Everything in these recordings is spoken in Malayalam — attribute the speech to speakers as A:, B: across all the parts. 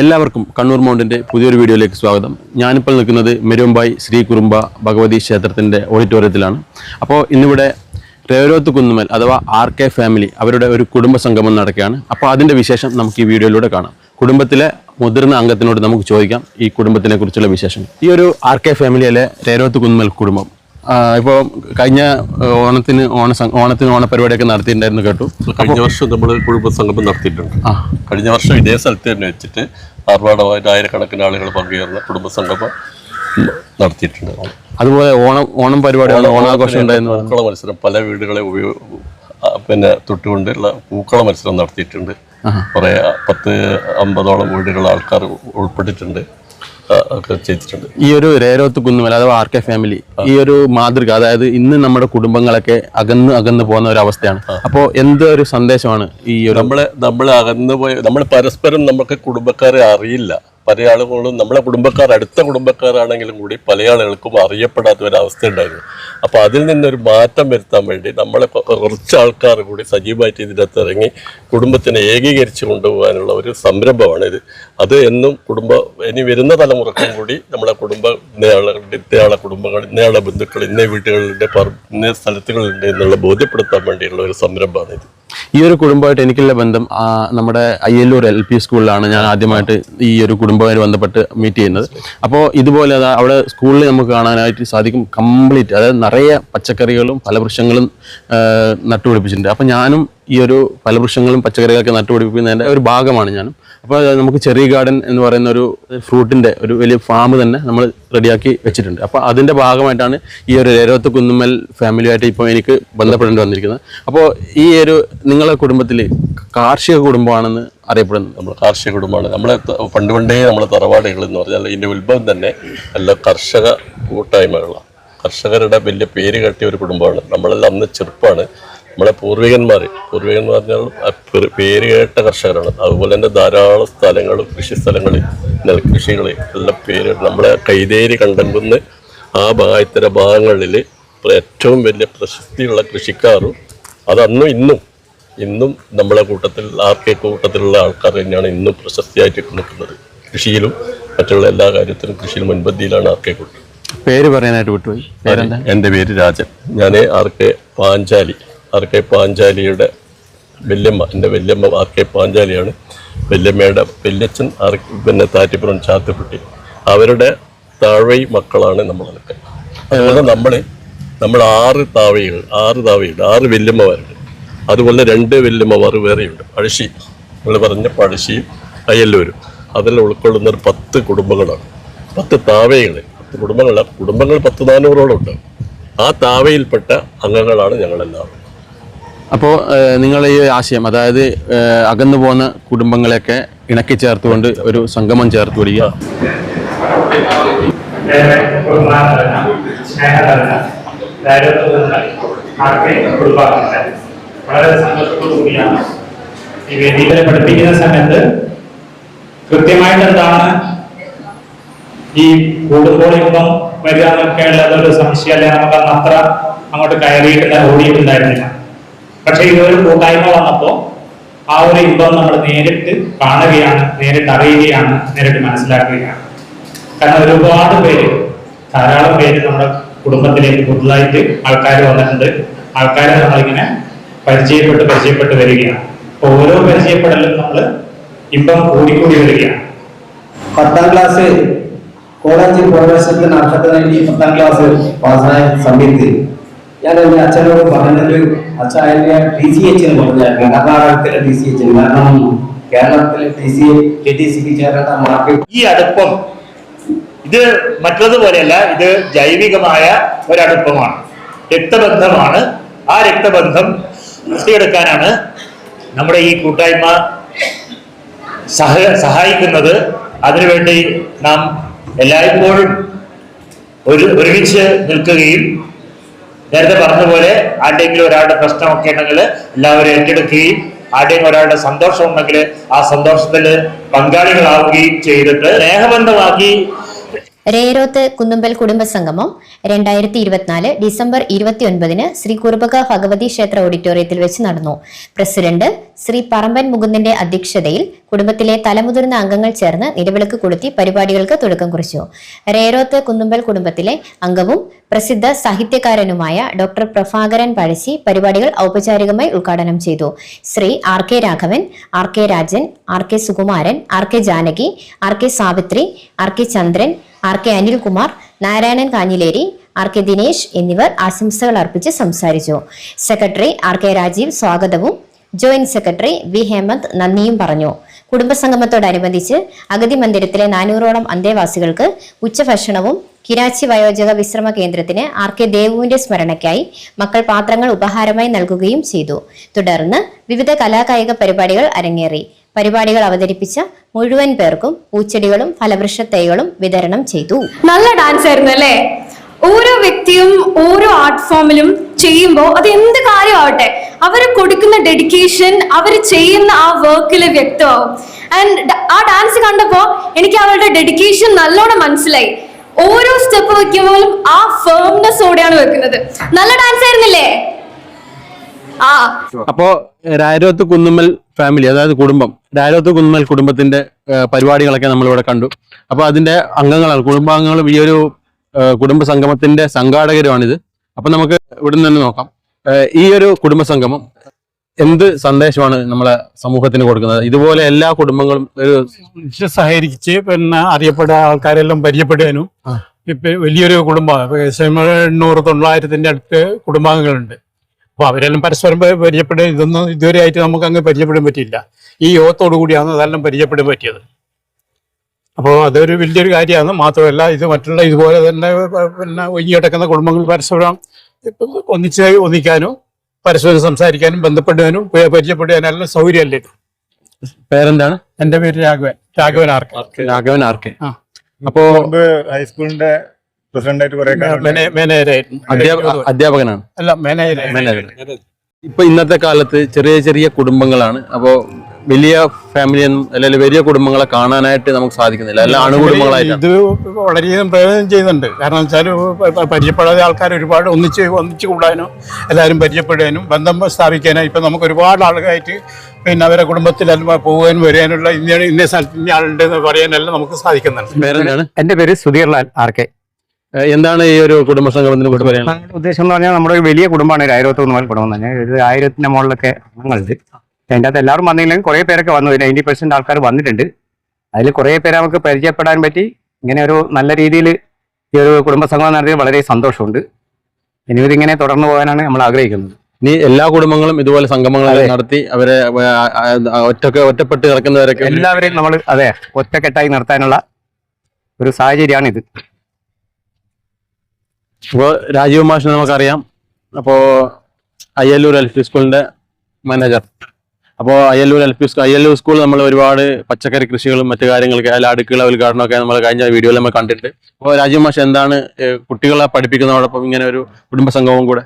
A: എല്ലാവർക്കും കണ്ണൂർ മൗണ്ടിന്റെ പുതിയൊരു വീഡിയോയിലേക്ക് സ്വാഗതം. ഞാനിപ്പോൾ നിൽക്കുന്നത് മെരുമ്പായി ശ്രീ കുറുമ്പ ഭഗവതി ക്ഷേത്രത്തിന്റെ ഓഡിറ്റോറിയത്തിലാണ്. അപ്പോൾ ഇന്നിവിടെ രേവരോത്ത് കുന്നുമൽ അഥവാ ആർ കെ ഫാമിലി അവരുടെ ഒരു കുടുംബ സംഗമം നടക്കുകയാണ്. അപ്പോൾ അതിന്റെ വിശേഷം നമുക്ക് ഈ വീഡിയോയിലൂടെ കാണാം. കുടുംബത്തിലെ മുതിർന്ന അംഗത്തിനോട് നമുക്ക് ചോദിക്കാം ഈ കുടുംബത്തിനെ കുറിച്ചുള്ള വിശേഷം ഈ ഒരു ആർ കെ ഫാമിലിയിലെ രേരോത്ത് കുന്നുമൽ കുടുംബം? ഇപ്പോൾ കഴിഞ്ഞ ഓണത്തിന് ഓണ ഓണത്തിന് ഓണത്തിന് ഓണപരിപാടിയൊക്കെ നടത്തിയിട്ടുണ്ടായിരുന്നു കേട്ടു.
B: കഴിഞ്ഞ വർഷം നമ്മൾ കുടുംബ സംഗമം നടത്തിയിട്ടുണ്ട്.
A: ആ.
B: കഴിഞ്ഞ വർഷം ഇതേ സ്ഥലത്ത് തന്നെ വെച്ചിട്ട് ആർഭാടമായിട്ട് ആയിരക്കണക്കിന് ആളുകൾ പങ്കുചേർന്ന കുടുംബ സംഗമം നടത്തിയിട്ടുണ്ട്.
A: അതുപോലെ ഓണം ഓണം പരിപാടിയാണ് ഓണാഘോഷം ഉണ്ടായിരുന്നു.
B: പൂക്കള മത്സരം പല വീടുകളെ പിന്നെ തൊട്ടുകൊണ്ടുള്ള പൂക്കള മത്സരം നടത്തിയിട്ടുണ്ട്. കുറെ പത്ത് അമ്പതോളം വീടുകൾ ആൾക്കാർ ഉൾപ്പെട്ടിട്ടുണ്ട്. ഒക്കെ ചെയ്തിട്ടുണ്ട്.
A: ഈ ഒരു രേരോത്ത് കുന്നുമല അഥവാ ആർ കെ ഫാമിലി ഈ ഒരു മാതൃക അതായത് ഇന്ന് നമ്മുടെ കുടുംബങ്ങളൊക്കെ അകന്ന് അകന്ന് പോകുന്ന ഒരു അവസ്ഥയാണ്. അപ്പോൾ എന്തൊരു സന്ദേശമാണ് ഈ
B: നമ്മളെ നമ്മൾ അകന്നു പോയ നമ്മൾ പരസ്പരം നമുക്ക് കുടുംബക്കാരെ അറിയില്ല. പല ആളുകളും നമ്മുടെ കുടുംബക്കാർ അടുത്ത കുടുംബക്കാരാണെങ്കിലും കൂടി പല ആളുകൾക്കും അറിയപ്പെടാത്ത ഒരു അവസ്ഥ ഉണ്ടായിരുന്നു അപ്പൊ അതിൽ നിന്നൊരു മാറ്റം വരുത്താൻ വേണ്ടി നമ്മളെ കുറച്ച് ആൾക്കാർ കൂടി സജീവമായിട്ട് ഇതിനകത്ത് ഇറങ്ങി കുടുംബത്തിനെ ഏകീകരിച്ച് കൊണ്ടുപോകാനുള്ള ഒരു സംരംഭമാണ് ഇത്. അത് എന്നും കുടുംബ ഇനി വരുന്ന തലമുറക്കും കൂടി നമ്മളെ കുടുംബ ഇന്നയാളുടെ ഇന്നയാളെ കുടുംബങ്ങൾ ഇന്നയാളെ ബന്ധുക്കൾ ഇന്ന വീട്ടുകളുടെ പറ- ഇന്ന സ്ഥലത്തുകളുണ്ട് എന്നുള്ള ബോധ്യപ്പെടുത്താൻ വേണ്ടിയുള്ള ഒരു സംരംഭമാണ് ഇത്
A: ഈ ഒരു കുടുംബമായിട്ട് എനിക്കുള്ള ബന്ധം നമ്മുടെ അയ്യല്ലൂർ എൽ പി സ്കൂളിലാണ് ഞാൻ ആദ്യമായിട്ട് ഈ ഒരു കുടുംബവുമായി ബന്ധപ്പെട്ട് മീറ്റ് ചെയ്യുന്നത്. അപ്പോൾ ഇതുപോലെ അവിടെ സ്കൂളിൽ നമുക്ക് കാണാനായിട്ട് സാധിക്കും കംപ്ലീറ്റ് അതായത് നിറയെ പച്ചക്കറികളും ഫലവൃക്ഷങ്ങളും നട്ടുപിടിപ്പിച്ചിട്ടുണ്ട്. അപ്പോൾ ഞാനും ഈ ഒരു ഫലവൃക്ഷങ്ങളും പച്ചക്കറികളൊക്കെ നട്ടുപിടിപ്പിക്കുന്നതിന്റെ ഒരു ഭാഗമാണ് ഞാനും. അപ്പോൾ നമുക്ക് ചെറിയ ഗാർഡൻ എന്ന് പറയുന്ന ഒരു ഫ്രൂട്ടിന്റെ ഒരു വലിയ ഫാം തന്നെ നമ്മൾ റെഡിയാക്കി വെച്ചിട്ടുണ്ട്. അപ്പോൾ അതിന്റെ ഭാഗമായിട്ടാണ് ഈ ഒരു രേരോത്ത് കുന്നുമ്മൽ ഫാമിലിയായിട്ട് ഇപ്പോൾ എനിക്ക് ബന്ധപ്പെടേണ്ടി വന്നിരിക്കുന്നത്. അപ്പോൾ ഈ ഒരു നിങ്ങളെ കുടുംബത്തിൽ കാർഷിക കുടുംബമാണെന്ന് അറിയപ്പെടുന്നത്
B: നമ്മൾ കാർഷിക കുടുംബമാണ്. നമ്മളെ പണ്ട് പണ്ടേ നമ്മളെ തറവാടുകൾ എന്ന് പറഞ്ഞാൽ ഇതിന്റെ ഉത്ഭവം തന്നെ നല്ല കർഷക കൂട്ടായ്മകളാണ്. കർഷകരുടെ വലിയ പേര് കെട്ടിയ ഒരു കുടുംബമാണ്. നമ്മളെല്ലാം അന്ന് ചെറുപ്പമാണ് നമ്മളെ പൂർവികന്മാർ പൂർവികന്മാർ പറഞ്ഞാൽ പേര് കേട്ട കർഷകരാണ്. അതുപോലെ തന്നെ ധാരാളം സ്ഥലങ്ങൾ കൃഷി സ്ഥലങ്ങൾ നെൽകൃഷികൾ എല്ലാം പേര് നമ്മളെ കൈതേരി കണ്ടൻകുന്ന് ആ ഭാഗത്തര ഭാഗങ്ങളിൽ ഏറ്റവും വലിയ പ്രശസ്തിയുള്ള കൃഷിക്കാരും അതന്നും ഇന്നും ഇന്നും നമ്മളെ കൂട്ടത്തിൽ ആർക്കെ കൂട്ടത്തിലുള്ള ആൾക്കാർ തന്നെയാണ് ഇന്നും പ്രശസ്തിയായിട്ട് നിൽക്കുന്നത്. കൃഷിയിലും മറ്റുള്ള എല്ലാ കാര്യത്തിലും കൃഷിയിൽ മുൻപന്തിയിലാണ് ആർക്കെ കൂട്ടം.
A: പേര് പറയാനായിട്ട് വിട്ടുപോയി.
B: എന്റെ പേര് രാജൻ. ഞാൻ R K Panchali. R K പാഞ്ചാലിയുടെ വല്യമ്മ എന്റെ വല്യമ്മ ആർ കെ പാഞ്ചാലിയാണ്. വല്യമ്മയുടെ വല്യച്ഛൻ ആർ പിന്നെ താറ്റിപ്പുറം ചാത്തുക്കുട്ടി. അവരുടെ താഴെ മക്കളാണ് നമ്മളൊക്കെ അതുപോലെ നമ്മൾ നമ്മൾ ആറ് താവഴികൾ ആറ് താവയുണ്ട് ആറ് വല്യമ്മമാരുണ്ട്. അതുപോലെ രണ്ട് വല്യമ്മമാർ വേറെയുണ്ട്. പഴശ്ശി നമ്മൾ പറഞ്ഞ പഴശ്ശിയും അയ്യല്ലൂരും. അതിൽ ഉൾക്കൊള്ളുന്ന ഒരു പത്ത് കുടുംബങ്ങളാണ്. പത്ത് താവയകൾ പത്ത് കുടുംബങ്ങളാണ് കുടുംബങ്ങൾ പത്ത് നാനൂറോളം ഉണ്ട്. ആ താവയിൽപ്പെട്ട അംഗങ്ങളാണ് ഞങ്ങളെല്ലാവരും.
A: അപ്പോൾ നിങ്ങൾ ഈ ആശയം അതായത് അകന്നു പോകുന്ന കുടുംബങ്ങളെയൊക്കെ ഇണക്കി ചേർത്തുകൊണ്ട് ഒരു സംഗമം ചേർത്ത്
C: കുടുംബാംഗങ്ങൾ വളരെ സന്തോഷത്തോടു കൂടിയാണ് ഈ വേദികളെ പഠിപ്പിക്കുന്ന സമയത്ത് കൃത്യമായിട്ട് എന്താണ് ഈ കൂടുമ്പോൾ ഇപ്പം വരിക എന്നൊക്കെ ഉള്ളതൊരു സംശയം അല്ലെ നമുക്ക് അന്ന് അത്ര അങ്ങോട്ട് കയറിയിട്ടില്ല ഓടിയിട്ടുണ്ടായിരുന്നില്ല. പക്ഷെ ഇതൊരു കൂട്ടായ്മ വന്നപ്പോ ആ ഒരു ഇമ്പം നമ്മൾ നേരിട്ട് കാണുകയാണ് നേരിട്ട് അറിയുകയാണ് നേരിട്ട് മനസ്സിലാക്കുകയാണ്. കാരണം ഒരുപാട് പേര് ധാരാളം പേര് നമ്മുടെ കുടുംബത്തിലേക്ക് പുതുതായിട്ട് ആൾക്കാർ വന്നിട്ടുണ്ട്. ആൾക്കാരെ നമ്മളിങ്ങനെ പരിചയപ്പെട്ട് പരിചയപ്പെട്ട് വരികയാണ്. ഓരോ പരിചയപ്പെടലും നമ്മൾ ഇമ്പം കൂടിക്കൂടി വരികയാണ്.
D: പത്താം ക്ലാസ് കോളേജിൽ പ്രവേശനത്തിന് അർഹത നേടി പത്താം ക്ലാസ് പാസ്സായ സമയത്ത് ഞാൻ എന്റെ അച്ഛനോട് പറഞ്ഞത് അതിന്റെ ടി സി എന്ന് പറഞ്ഞായിരുന്നു കർണാടകത്തിലെ ഡി സി എച്ച് കാരണം കേരളത്തിലെ ഡി സി കെ ടി സിക്ക്
E: ഈ അടുപ്പം ഇത് മറ്റുള്ളതുപോലെയല്ല ഇത് ജൈവികമായ ഒരടുപ്പമാണ്. രക്തബന്ധമാണ്. ആ രക്തബന്ധം വൃത്തിയെടുക്കാനാണ് നമ്മുടെ ഈ കൂട്ടായ്മ സഹ സഹായിക്കുന്നത്. അതിനുവേണ്ടി നാം എല്ലായ്പ്പോഴും ഒരു ഒരുമിച്ച് നിൽക്കുകയും നേരത്തെ പറഞ്ഞ പോലെ ആരുടെയെങ്കിലും ഒരാളുടെ പ്രശ്നമൊക്കെ ഉണ്ടെങ്കിൽ എല്ലാവരും ഏറ്റെടുക്കുകയും ആരുടെയും ഒരാളുടെ സന്തോഷം ഉണ്ടെങ്കിൽ ആ സന്തോഷത്തിൽ പങ്കാളികളാവുകയും ചെയ്തിട്ട് സ്നേഹബന്ധമാക്കി.
F: രേരോത്ത് കുന്നുമ്പൽ കുടുംബസംഗമം രണ്ടായിരത്തി ഇരുപത്തിനാല് ഡിസംബർ ഇരുപത്തിയൊൻപതിന് ശ്രീ കുറുബക ഭഗവതി ക്ഷേത്ര ഓഡിറ്റോറിയത്തിൽ വെച്ച് നടന്നു. പ്രസിഡന്റ് ശ്രീ പറമ്പൻ മുകുന്ദന്റെ അധ്യക്ഷതയിൽ കുടുംബത്തിലെ തലമുതിർന്ന അംഗങ്ങൾ ചേർന്ന് നിലവിളക്ക് കൊളുത്തി പരിപാടികൾക്ക് തുടക്കം കുറിച്ചു. രേരോത്ത് കുന്നുമ്പൽ കുടുംബത്തിലെ അംഗവും പ്രസിദ്ധ സാഹിത്യകാരനുമായ ഡോക്ടർ പ്രഭാകരൻ പഴശ്ശി പരിപാടികൾ ഔപചാരികമായി ഉദ്ഘാടനം ചെയ്തു. Shri R K Raghavan R K Rajan R K Sukumaran R K Janaki R K Savithri R K Chandran R K Anilkumar Narayanan Kanhileri R K Dinesh എന്നിവർ ആശംസകൾ അർപ്പിച്ച് സംസാരിച്ചു. സെക്രട്ടറി ആർ കെ രാജീവ് സ്വാഗതവും ജോയിന്റ് സെക്രട്ടറി വി ഹേമന്ത് നന്ദിയും പറഞ്ഞു. കുടുംബസംഗമത്തോടനുബന്ധിച്ച് അഗതി മന്ദിരത്തിലെ നാനൂറോളം അന്തേവാസികൾക്ക് ഉച്ചഭക്ഷണവും കിരാച്ചി വയോജക വിശ്രമ കേന്ദ്രത്തിന് ആർ കെ ദേവുവിന്റെ സ്മരണയ്ക്കായി മക്കൾ പാത്രങ്ങൾ ഉപഹാരമായി നൽകുകയും ചെയ്തു. തുടർന്ന് വിവിധ കലാകായിക പരിപാടികൾ അരങ്ങേറി. പരിപാടികൾ അവതരിപ്പിച്ച മുഴുവൻ പേർക്കും പൂച്ചെടികളും ഫലവൃക്ഷ തൈകളും വിതരണം ചെയ്തു.
G: നല്ല ഡാൻസ് ആയിരുന്നു അല്ലേ? ഓരോ വ്യക്തിയും ഓരോ ആർട്ട് ഫോമിലും ചെയ്യുമ്പോൾ അത് എന്ത് കാര്യമാവട്ടെ? അവർ കൊടുക്കുന്ന ഡെഡിക്കേഷൻ അവർ ചെയ്യുന്ന ആ വർക്കിൽ വ്യക്തമാവും. ആൻഡ് ആ ഡാൻസ് കണ്ടപ്പോൾ എനിക്ക് അവരുടെ ഡെഡിക്കേഷൻ നല്ലോണം മനസ്സിലായി. ഓരോ സ്റ്റെപ്പ് വെക്കുമ്പോഴും ആ ഫേംനെസ്സോടെയാണ് വെക്കുന്നത്. നല്ല ഡാൻസ് ആയിരുന്നില്ലേ? ആ.
A: അപ്പോ രാരോത്ത് കുന്നുമ്മൽ ഫാമിലി അതായത് കുടുംബം രാരോത്ത് കുന്നുമ്മൽ കുടുംബത്തിന്റെ പരിപാടികളൊക്കെ നമ്മളിവിടെ കണ്ടു. അപ്പൊ അതിന്റെ അംഗങ്ങളാണ് കുടുംബാംഗങ്ങളും ഈ ഒരു കുടുംബ സംഗമത്തിന്റെ സംഘാടകരുമാണിത്. അപ്പൊ നമുക്ക് ഇവിടെ നിന്ന് തന്നെ നോക്കാം. ഈ ഒരു കുടുംബസംഗമം എന്ത് സന്ദേശമാണ് നമ്മളെ സമൂഹത്തിന് കൊടുക്കുന്നത്? ഇതുപോലെ എല്ലാ കുടുംബങ്ങളും ഒരു
H: സഹകരിച്ച് പിന്നെ അറിയപ്പെട്ട ആൾക്കാരെല്ലാം പരിചയപ്പെടുവാനും. ഇപ്പൊ വലിയൊരു കുടുംബമാണ്. എണ്ണൂറ് തൊള്ളായിരത്തിന്റെ അടുത്ത് കുടുംബാംഗങ്ങളുണ്ട്. അപ്പൊ അവരെല്ലാം പരസ്പരം പരിചയപ്പെടുക ഇതൊന്നും ഇതുവരെ ആയിട്ട് നമുക്ക് അങ്ങ് പരിചയപ്പെടാൻ പറ്റിയില്ല. ഈ യോഗത്തോടു കൂടിയാണ് അതെല്ലാം പരിചയപ്പെടാൻ പറ്റിയത്. അപ്പോൾ അതൊരു വലിയൊരു കാര്യമാണ്. മാത്രമല്ല ഇത് മറ്റുള്ള ഇതുപോലെ തന്നെ പിന്നെ ഒഴിഞ്ഞു കിടക്കുന്ന കുടുംബങ്ങൾ പരസ്പരം ഇപ്പൊ ഒന്നിച്ച് ഒന്നിക്കാനോ പരസ്പരം സംസാരിക്കാനും ബന്ധപ്പെടുവാനും പരിചയപ്പെടുവാനും എല്ലാം സൗകര്യമല്ലേ
A: പേരെന്താണ്?
H: എന്റെ പേര് രാഘവൻ. രാഘവൻ ആർക്കെ?
A: രാഘവൻ ആർക്കെ. അപ്പോ
I: ഹൈസ്കൂളിന്റെ പ്രസിഡന്റായിട്ട് കുറെ
A: അധ്യാപകനാണ്?
H: അല്ല മേനേജരായിരുന്നു.
A: ഇപ്പൊ ഇന്നത്തെ കാലത്ത് ചെറിയ ചെറിയ കുടുംബങ്ങളാണ്. അപ്പോ വലിയ ഫാമിലി അല്ലെങ്കിൽ വലിയ കുടുംബങ്ങളെ കാണാനായിട്ട് നമുക്ക് സാധിക്കുന്നില്ല. അല്ല അണുകുടുംബങ്ങളായിട്ട്.
H: ഇത് വളരെയധികം പ്രയോജനം ചെയ്യുന്നുണ്ട്. കാരണം വെച്ചാൽ പരിചയപ്പെടാതെ ആൾക്കാർ ഒരുപാട് ഒന്നിച്ച് ഒന്നിച്ച് കൂടാനും എല്ലാവരും പരിചയപ്പെടാനും ബന്ധം സ്ഥാപിക്കാനും ഇപ്പം നമുക്ക് ഒരുപാട് ആളുകളായിട്ട് പിന്നെ അവരെ കുടുംബത്തിൽ പോകാനും വരാനുള്ള ഇന്ന ഇന്ന സ്ഥലത്ത് ഇന്ന ആളുണ്ട് എന്ന് പറയാനെല്ലാം നമുക്ക് സാധിക്കുന്നുണ്ട്.
A: പേരെന്താണ്
J: എന്റെ പേര് സുധീർലാൽ ആർ കെ.
A: എന്താണ് ഈ ഒരു കുടുംബ സംഗമത്തിനെ പറയാൻ
J: ഞങ്ങളുടെ ഉദ്ദേശം എന്ന് പറഞ്ഞാൽ നമ്മുടെ ഒരു വലിയ കുടുംബമാണ് ഒരു ആയിരത്തി മുതൽ കുടുംബം തന്നെ ഒരു ആയിരത്തിന്റെ മുകളിലൊക്കെ അംഗങ്ങളുണ്ട്. അതിന്റെ അകത്ത് എല്ലാവരും വന്നില്ലെങ്കിൽ കുറേ പേരൊക്കെ വന്നു. നയന്റി പെർസെന്റ് ആൾക്കാർ വന്നിട്ടുണ്ട്. അതിൽ കുറേ പേരെ നമുക്ക് പരിചയപ്പെടാൻ പറ്റി. ഇങ്ങനെ ഒരു നല്ല രീതിയിൽ ഈ ഒരു കുടുംബ സംഗമം നടത്തിയത് വളരെ സന്തോഷമുണ്ട്. ഇനി ഇതിങ്ങനെ തുടർന്നു പോകാനാണ് നമ്മൾ ആഗ്രഹിക്കുന്നത്.
A: ഇനി എല്ലാ കുടുംബങ്ങളും ഇതുപോലെ
J: സംഗമങ്ങൾ
A: നടത്തി അവരെ ഒറ്റയ്ക്ക് ഒറ്റപ്പെട്ട് കിടക്കുന്നവരൊക്കെ
J: എല്ലാവരെയും നമ്മൾ അതെ ഒറ്റക്കെട്ടായി നിർത്താനുള്ള ഒരു സാഹചര്യമാണ് ഇത്.
A: അപ്പോൾ രാജീവ് മാഷിനെ നമുക്കറിയാം. അപ്പോൾ അയ്യല്ലൂർ എൽ പി സ്കൂളിന്റെ മാനേജർ. അപ്പോൾ Ayyallur L P school Ayyallur school നമ്മൾ ഒരുപാട് പച്ചക്കറി കൃഷികളും മറ്റു കാര്യങ്ങളൊക്കെ അതിൽ അടുക്കള ഉദ്ഘാടനമൊക്കെ നമ്മൾ കഴിഞ്ഞ വീഡിയോയിൽ നമ്മൾ കണ്ടിട്ട് അപ്പോൾ രാജീവ് മാഷ് എന്താണ് കുട്ടികളെ പഠിപ്പിക്കുന്നതോടൊപ്പം ഇങ്ങനെ ഒരു കുടുംബ സംഘവും കൂടെ?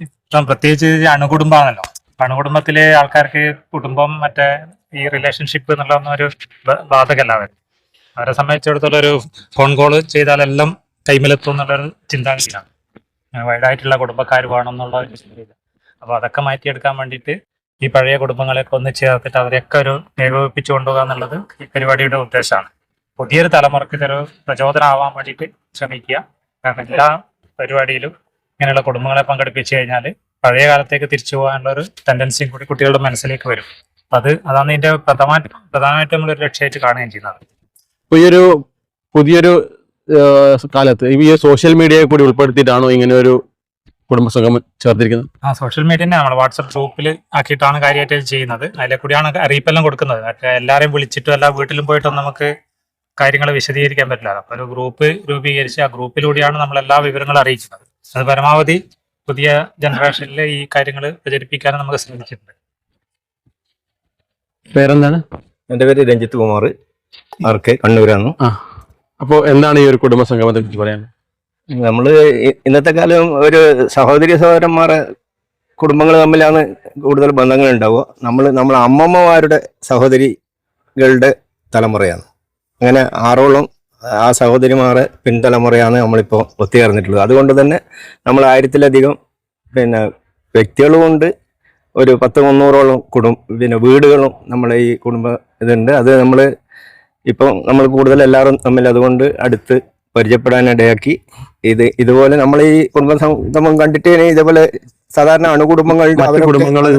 K: ഇപ്പം പ്രത്യേകിച്ച് അണുകുടുംബമാണല്ലോ. അണുകുടുംബത്തിലെ ആൾക്കാർക്ക് കുടുംബം മറ്റേ ഈ റിലേഷൻഷിപ്പ് എന്നുള്ള ഒരു ബാധകല്ല അവർ അവരെ സംബന്ധിച്ചിടത്തോളം ഒരു ഫോൺ കോൾ ചെയ്താലെല്ലാം കൈമിലെത്തും എന്നുള്ളൊരു ചിന്താഗതിയാണ് വൈഡായിട്ടുള്ള കുടുംബക്കാർ വേണം എന്നുള്ള ഒരു ചിന്തയില്ല അപ്പോൾ അതൊക്കെ മാറ്റിയെടുക്കാൻ വേണ്ടിയിട്ട് ഈ പഴയ കുടുംബങ്ങളെയൊക്കെ ഒന്ന് ചേർത്തിട്ട് അവരെയൊക്കെ ഒരു ഏകോപിപ്പിച്ചു കൊണ്ടുപോകുക എന്നുള്ളത് ഈ പരിപാടിയുടെ ഉദ്ദേശമാണ്. പുതിയൊരു തലമുറയ്ക്ക് ഒരു പ്രചോദനമാവാൻ വേണ്ടിയിട്ട് ശ്രമിക്കുക. കാരണം എല്ലാ പരിപാടിയിലും ഇങ്ങനെയുള്ള കുടുംബങ്ങളെ പങ്കെടുപ്പിച്ചു കഴിഞ്ഞാൽ പഴയ കാലത്തേക്ക് തിരിച്ചു പോകാനുള്ള ഒരു ടെൻഡൻസിയും കൂടി കുട്ടികളുടെ മനസ്സിലേക്ക് വരും. അത് അതാണ് ഇതിന്റെ പ്രധാന പ്രധാനമായിട്ടും ഒരു ലക്ഷ്യമായിട്ട് കാണുകയും ചെയ്യുന്നത്.
A: പുതിയൊരു പുതിയൊരു കാലത്ത് ഈ സോഷ്യൽ മീഡിയയെ കൂടി ഉൾപ്പെടുത്തിയിട്ടാണോ ഇങ്ങനെ ഒരു കുടുംബ സംഗമം ചേർത്തിരിക്കുന്നത്?
K: ആ സോഷ്യൽ മീഡിയ തന്നെ നമ്മൾ വാട്സപ്പ് ഗ്രൂപ്പിൽ ആക്കിയിട്ടാണ് കാര്യമായിട്ട് ചെയ്യുന്നത്. അതിലെ കൂടിയാണ് അറിയിപ്പെല്ലാം കൊടുക്കുന്നത്. മറ്റേ എല്ലാവരെയും വിളിച്ചിട്ടും എല്ലാ വീട്ടിലും പോയിട്ടും നമുക്ക് കാര്യങ്ങൾ വിശദീകരിക്കാൻ പറ്റില്ല. അപ്പോൾ ഒരു ഗ്രൂപ്പ് രൂപീകരിച്ച് ആ ഗ്രൂപ്പിലൂടെയാണ് നമ്മൾ എല്ലാ വിവരങ്ങളും അറിയിക്കുന്നത്. അത് പരമാവധി പുതിയ ജനറേഷനിൽ ഈ കാര്യങ്ങൾ പ്രചരിപ്പിക്കാനും നമുക്ക് ശ്രമിച്ചിട്ടുണ്ട്.
A: പേരെന്താണ്?
I: എന്റെ പേര് രഞ്ജിത്ത് കുമാർ. ആർക്ക് കണ്ണൂരാണ്.
A: അപ്പോൾ എന്താണ് ഈ ഒരു കുടുംബ സംഗമത്തെ കുറിച്ച് പറയാൻ
I: നമ്മൾ ഇന്നത്തെ കാലം ഒരു സഹോദരി സഹോദരന്മാരെ കുടുംബങ്ങൾ തമ്മിലാണ് കൂടുതൽ ബന്ധങ്ങൾ ഉണ്ടാവുക. നമ്മൾ നമ്മളെ അമ്മമ്മമാരുടെ സഹോദരികളുടെ തലമുറയാണ്. അങ്ങനെ ആറോളം ആ സഹോദരിമാരെ പിൻതലമുറയാണ് നമ്മളിപ്പോൾ ഒത്തുചേർന്നിട്ടുള്ളത്. അതുകൊണ്ട് തന്നെ നമ്മൾ ആയിരത്തിലധികം പിന്നെ വ്യക്തികളുമുണ്ട് ഒരു പത്ത് മുന്നൂറോളം കുടും പിന്നെ വീടുകളും നമ്മളെ ഈ കുടുംബ ഇതുണ്ട്. അത് നമ്മൾ ഇപ്പം നമ്മൾ കൂടുതൽ എല്ലാവരും തമ്മിൽ അതുകൊണ്ട് അടുത്ത് പരിചയപ്പെടാനിടയാക്കി. ഇത് ഇതുപോലെ നമ്മൾ ഈ കുടുംബ സംഗമം കണ്ടിട്ട് ഇതേപോലെ സാധാരണ അണുകുടുംബങ്ങൾ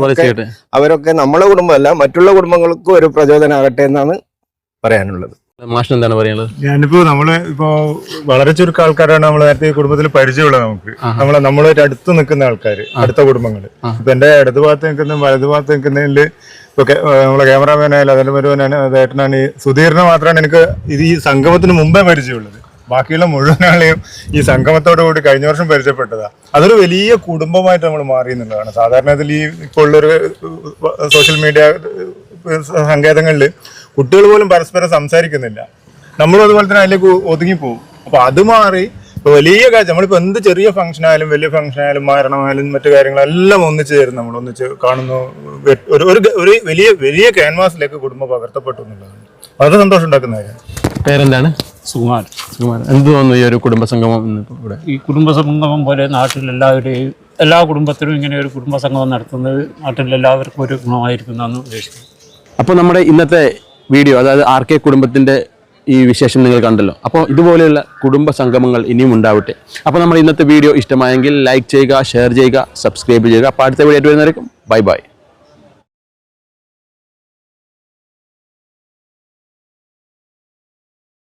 I: അവരൊക്കെ- അവരൊക്കെ- നമ്മളെ കുടുംബമല്ല മറ്റുള്ള കുടുംബങ്ങൾക്കും ഒരു പ്രചോദനമാകട്ടെ എന്നാണ് പറയാനുള്ളത്.
A: എന്താണ് പറയുന്നത്
L: ഞാനിപ്പോ നമ്മൾ ഇപ്പോ വളരെ ചുരുക്കം ആൾക്കാരാണ് നമ്മൾ നേരത്തെ കുടുംബത്തിൽ പരിചയമുള്ളത് നമുക്ക്. നമ്മളെ നമ്മളൊരു അടുത്ത് നിൽക്കുന്ന ആൾക്കാർ അടുത്ത കുടുംബങ്ങൾ. ഇപ്പൊ എന്റെ ഇടതു ഭാഗത്ത് നിൽക്കുന്ന വലതു ഭാഗത്ത് നിൽക്കുന്നതിൽ ഇപ്പൊ നമ്മളെ ക്യാമറാമാനായാലും അതിന്റെ അതായിട്ടാണ് ഈ സുധീറിനെ മാത്രമാണ് എനിക്ക് ഇത് ഈ സംഗമത്തിന് മുമ്പേ പരിചയമുള്ളത്. ബാക്കിയുള്ള മുഴുവൻ ആളെയും ഈ സംഗമത്തോടു കൂടി കഴിഞ്ഞ വർഷം പരിചയപ്പെട്ടതാ. അതൊരു വലിയ കുടുംബമായിട്ട് നമ്മൾ മാറി എന്നുള്ളതാണ്. സാധാരണ ഇതിൽ ഈ ഇപ്പോൾ ഉള്ളൊരു സോഷ്യൽ മീഡിയ സങ്കേതങ്ങളിൽ കുട്ടികൾ പോലും പരസ്പരം സംസാരിക്കുന്നില്ല. നമ്മളും അതുപോലെ തന്നെ അതിലേക്ക് ഒതുങ്ങിപ്പോവും. അപ്പോൾ അത് മാറി വലിയ കാര്യം നമ്മളിപ്പോ എന്ത് ചെറിയ ഫംഗ്ഷൻ ആയാലും വലിയ ഫംഗ്ഷൻ ആയാലും മരണമായാലും മറ്റു കാര്യങ്ങളെല്ലാം ഒന്നിച്ചു ചേരും നമ്മൾ ഒന്നിച്ച് കാണുന്നു. ഒരു ഒരു വലിയ വലിയ ക്യാൻവാസിലേക്ക് കുടുംബം പകർത്തപ്പെട്ടു എന്നുള്ളതാണ്. വളരെ സന്തോഷം ഉണ്ടാക്കുന്ന കാര്യം.
A: പേരെന്താണ്?
K: സുമാർ
A: സുകുമാരൻ. എന്ത് തോന്നുന്നു ഈ ഒരു കുടുംബ സംഗമം ഇന്നിപ്പോ ഇവിടെ?
K: ഈ കുടുംബ സംഗമം പോലെ നാട്ടിൽ എല്ലാവരുടെയും എല്ലാ കുടുംബത്തിനും ഇങ്ങനെ ഒരു കുടുംബ സംഗമം നടത്തുന്നത് നാട്ടിലെല്ലാവർക്കും ഒരു ഗുണമായിരിക്കും എന്നാണ് ഉദ്ദേശിക്കുന്നത്.
A: അപ്പോൾ നമ്മുടെ ഇന്നത്തെ വീഡിയോ അതായത് ആർ കെ കുടുംബത്തിന്റെ ഈ വിശേഷം നിങ്ങൾ കണ്ടല്ലോ. അപ്പോൾ ഇതുപോലെയുള്ള കുടുംബ സംഗമങ്ങൾ ഇനിയും ഉണ്ടാവട്ടെ. അപ്പോൾ നമ്മുടെ ഇന്നത്തെ വീഡിയോ ഇഷ്ടമായെങ്കിൽ ലൈക്ക് ചെയ്യുക ഷെയർ ചെയ്യുക സബ്സ്ക്രൈബ് ചെയ്യുക. അപ്പോൾ അടുത്ത വീഡിയോ ആയിട്ട് വരുന്നവരേക്കും ബൈ ബൈ.